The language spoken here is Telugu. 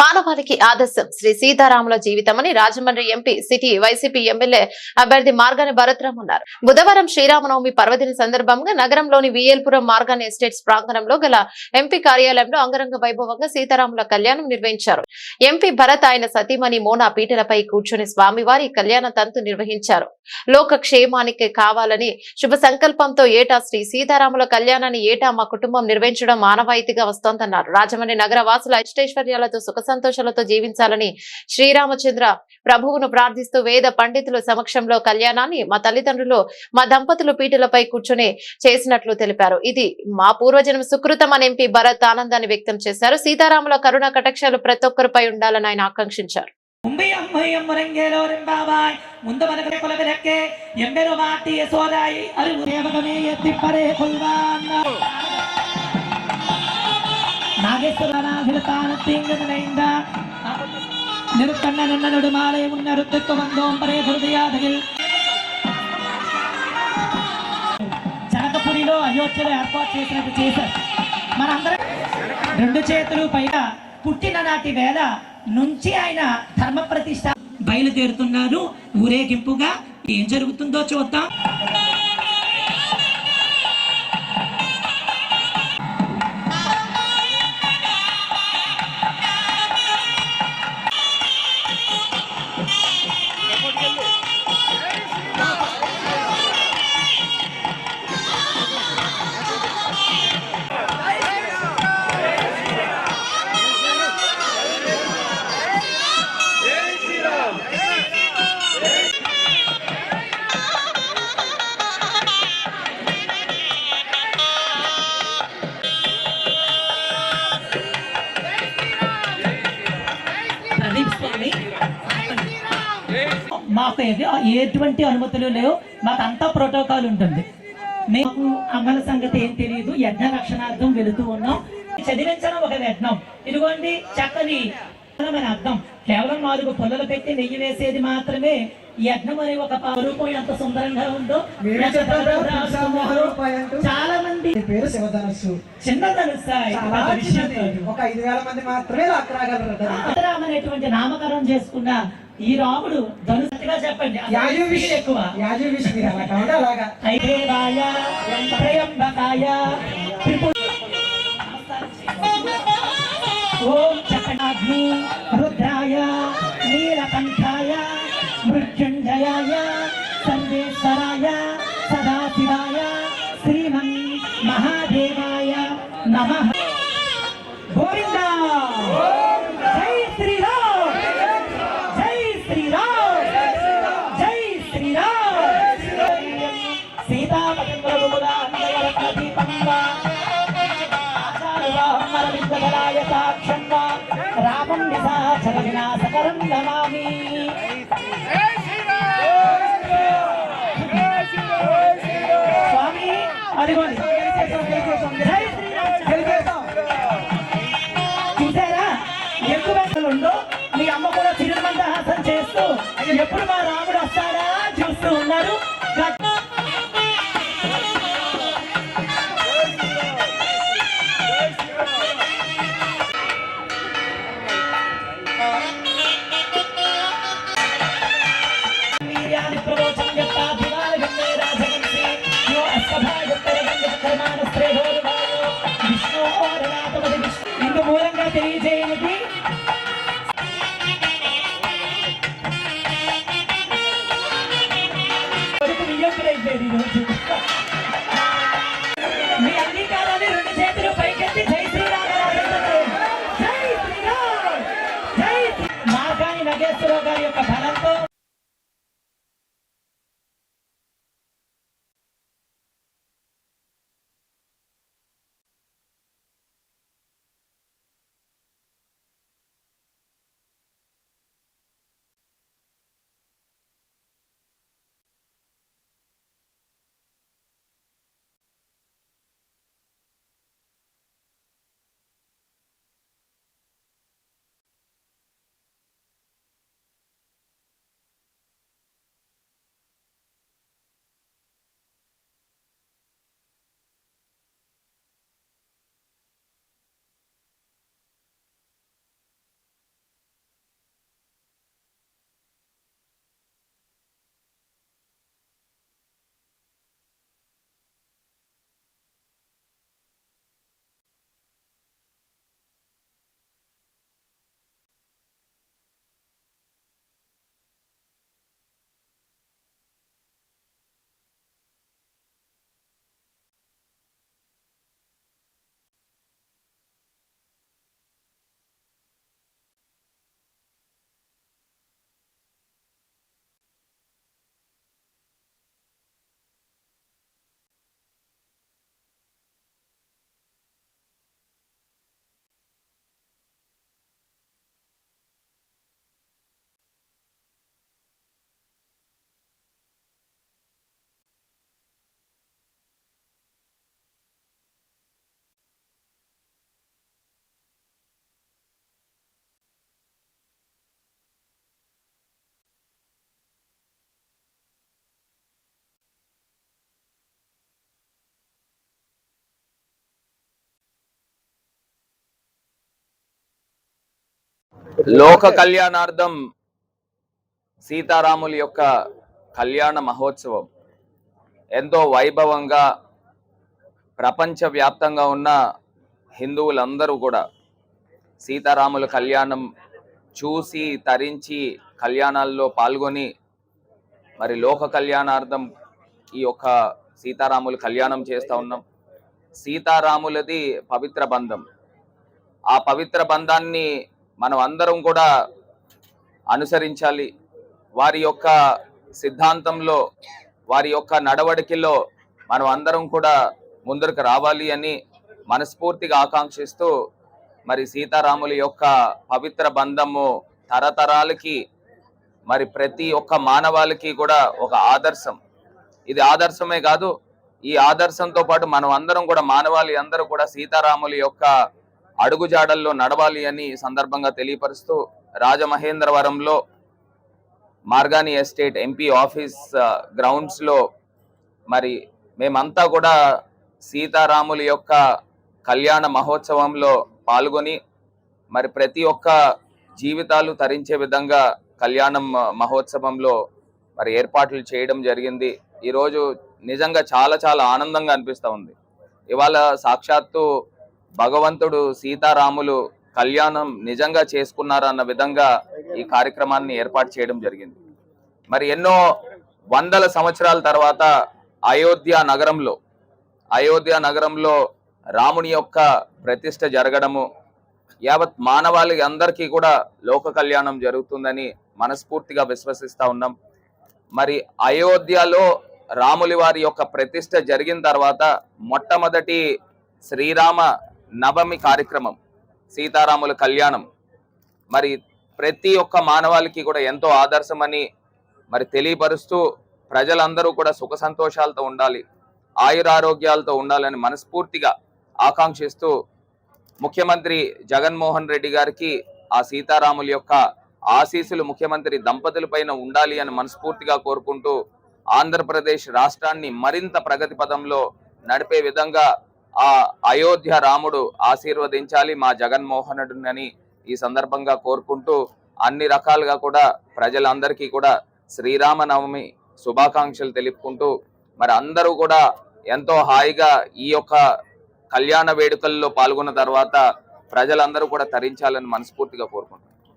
మానవాళికి ఆదర్శం. శ్రీ సీతారాముల జీవితమని Rajahmundry MP city YCP MLA అభ్యర్థి మార్గాని భరత్రామ్ అన్నారు. బుధవారం శ్రీరామనవమి పర్వదిన సందర్భంగా నగరంలోని వియల్పురం మార్గాని ఎస్టేట్స్ ప్రాంగణంలో గల ఎంపీ కార్యాలయంలో అంగరంగ వైభవంగా సీతారాముల కళ్యాణం నిర్వహించారు. ఎంపీ భరత్ ఆయన సతీమణి మోనా పీటలపై కూర్చొని స్వామివారి కళ్యాణ తంతు నిర్వహించారు. లోక క్షేమానికి కావాలని శుభ సంకల్పంతో ఏటా శ్రీ సీతారాముల కళ్యాణాన్ని ఏటా మా కుటుంబం నిర్వహించడం మానవాయితీగా వస్తోందన్నారు. రాజమండ్రి నగర వాసుల ఇష్టైశ్వర్యాలతో సుఖ సంతోషాలతో జీవించాలని శ్రీరామచంద్ర ప్రభువును ప్రార్థిస్తూ వేద పండితుల సమక్షంలో కళ్యాణాన్ని మా తల్లిదండ్రులు మా దంపతులు పీటలపై కూర్చొని చేసినట్లు తెలిపారు ఇది మా పూర్వజన్మ సుకృతం అని ఎంపీ భరత్ ఆనందాన్ని వ్యక్తం చేశారు సీతారాముల కరుణ కటాక్షాలు ప్రతి ఒక్కరిపై ఉండాలని ఆయన ఆకాంక్షించారు ഉമ്പയും അമ്മയും മുരങ്ങേലോരും ബാവായ് മുന്തമനകളെ കുലവിലക്കെ എമ്പെരു മാട്ടി യശോദായി അറിവു ദേവകമേ എത്തിപ്പറേ ನಾಗೇಶ್ವರನಾಗಿರ ತಾನು ತಿಂಗನಿಂದ ನಿರುತ್ತಣ್ಣ ನನ್ನ ನಡುಮಾಲೆ ಮುನ್ನ ವೃತ್ತಕ್ಕೆ ಬಂದೋಂಬರೇ ದುರ್ದೆಯಾದಗಿಲ್ జనకపురిలో అయోధ్యలో ఏర్పాటు చేసినట్టు చేశారు. మనందరం రెండు చేతులు పైగా పుట్టిన నాటి వేళ నుంచి ఆయన ధర్మ ప్రతిష్ట బయలుదేరుతున్నారు ఊరేగింపుగా ఏం జరుగుతుందో చూద్దాం. మాకు ఎటువంటి అనుమతులు లేవు. మాకు అంతా ప్రోటోకాల్ ఉంటుంది. మేము అమల సంగతి ఏం తెలియదు యజ్ఞ రక్షణార్థం వెళుతూ ఉన్నాం. చదివించడం ఒక యజ్ఞం. ఇదిగోండి చక్కని అని అర్థం. కేవలం నాలుగు పుల్లలు పెట్టి నెయ్యి వేసేది మాత్రమే యజ్ఞం అనే ఒక రూపం ఎంత సుందరంగా ఉందో. చాలా మంది. పేరు శివధనస్సు. చిన్న చిన్నది. ఒక ఐదు వేల మంది మాత్రమే అనేటువంటి నామకరణం చేసుకున్న ఈ రాముడు ధనుసతిగా చెప్పండి. ఎక్కువ. ఓం చకటాగ్ని రుద్రాయ నీలకంఠాయ మృత్యుంజయాయ సర్వేశ్వరాయ నిశాచర వినాశకరం నమామి స్వామి అదిగోండి. ఇందు మూలంగా ఈరోజు. మీ అంగీకారాన్ని రెండు చేతులు పైకెత్తి జై శ్రీరామ! జై శ్రీరామ్ నగేశ్వరరావు గారి యొక్క లోక కళ్యాణార్థం సీతారాముల యొక్క కళ్యాణ మహోత్సవం. ఎంతో వైభవంగా ప్రపంచవ్యాప్తంగా ఉన్న హిందువులందరూ కూడా సీతారాముల కళ్యాణం చూసి తరించి కళ్యాణాల్లో పాల్గొని మరి లోక కళ్యాణార్థం ఈ యొక్క సీతారాములు కళ్యాణం చేస్తూ ఉన్నాం. సీతారాములది పవిత్ర బంధం. ఆ పవిత్ర బంధాన్ని మనం అందరం కూడా అనుసరించాలి. వారి యొక్క సిద్ధాంతంలో వారి యొక్క నడవడికలో మనం అందరం కూడా ముందరకు రావాలి అని మనస్ఫూర్తిగా ఆకాంక్షిస్తూ మరి సీతారాముల యొక్క పవిత్ర బంధము తరతరాలకి మరి ప్రతి ఒక్క మానవాళికి కూడా ఒక ఆదర్శం. ఇది ఆదర్శమే కాదు ఈ ఆదర్శంతో పాటు మనం అందరం కూడా మానవాళి అందరూ కూడా సీతారాముల యొక్క అడుగుజాడల్లో నడవాలి అని సందర్భంగా తెలియపరుస్తూ రాజమహేంద్రవరంలో మార్గాని ఎస్టేట్ ఎంపీ ఆఫీస్ గ్రౌండ్స్లో మరి మేమంతా కూడా సీతారాముల యొక్క కళ్యాణ మహోత్సవంలో పాల్గొని మరి ప్రతి ఒక్క జీవితాలు తరించే విధంగా కళ్యాణం మహోత్సవంలో మరి ఏర్పాట్లు చేయడం జరిగింది. ఈరోజు నిజంగా చాలా చాలా ఆనందంగా అనిపిస్తూ ఉంది. ఇవాళ సాక్షాత్తు భగవంతుడు సీతారాములు కళ్యాణం నిజంగా చేసుకున్నారన్న విధంగా ఈ కార్యక్రమాన్ని ఏర్పాటు చేయడం జరిగింది. మరి ఎన్నో వందల సంవత్సరాల తర్వాత అయోధ్య నగరంలో అయోధ్య నగరంలో రాముని యొక్క ప్రతిష్ట జరగడము యావత్ మానవాళి అందరికీ కూడా లోక కళ్యాణం జరుగుతుందని మనస్ఫూర్తిగా విశ్వసిస్తూ ఉన్నాం. మరి అయోధ్యలో రాములి వారి యొక్క ప్రతిష్ట జరిగిన తర్వాత మొట్టమొదటి శ్రీరామ నవమి కార్యక్రమం సీతారాముల కళ్యాణం. మరి ప్రతి ఒక్క మానవాళికి కూడా ఎంతో ఆదర్శమని మరి తెలియపరుస్తూ ప్రజలందరూ కూడా సుఖ సంతోషాలతో ఉండాలి ఆయురారోగ్యాలతో ఉండాలని మనస్ఫూర్తిగా ఆకాంక్షిస్తూ ముఖ్యమంత్రి జగన్మోహన్ రెడ్డి గారికి ఆ సీతారాముల యొక్క ఆశీస్సులు ముఖ్యమంత్రి దంపతుల పైన ఉండాలి అని మనస్ఫూర్తిగా కోరుకుంటూ ఆంధ్రప్రదేశ్ రాష్ట్రాన్ని మరింత ప్రగతి పదంలో నడిపే విధంగా ఆ అయోధ్య రాముడు ఆశీర్వదించాలి మా జగన్మోహనుడునని అని ఈ సందర్భంగా కోరుకుంటూ అన్ని రకాలుగా కూడా ప్రజలందరికీ కూడా శ్రీరామనవమి శుభాకాంక్షలు తెలుపుకుంటూ మరి అందరూ కూడా ఎంతో హాయిగా ఈ యొక్క కళ్యాణ వేడుకల్లో పాల్గొన్న తర్వాత ప్రజలందరూ కూడా తరించాలని మనస్ఫూర్తిగా కోరుకుంటున్నాను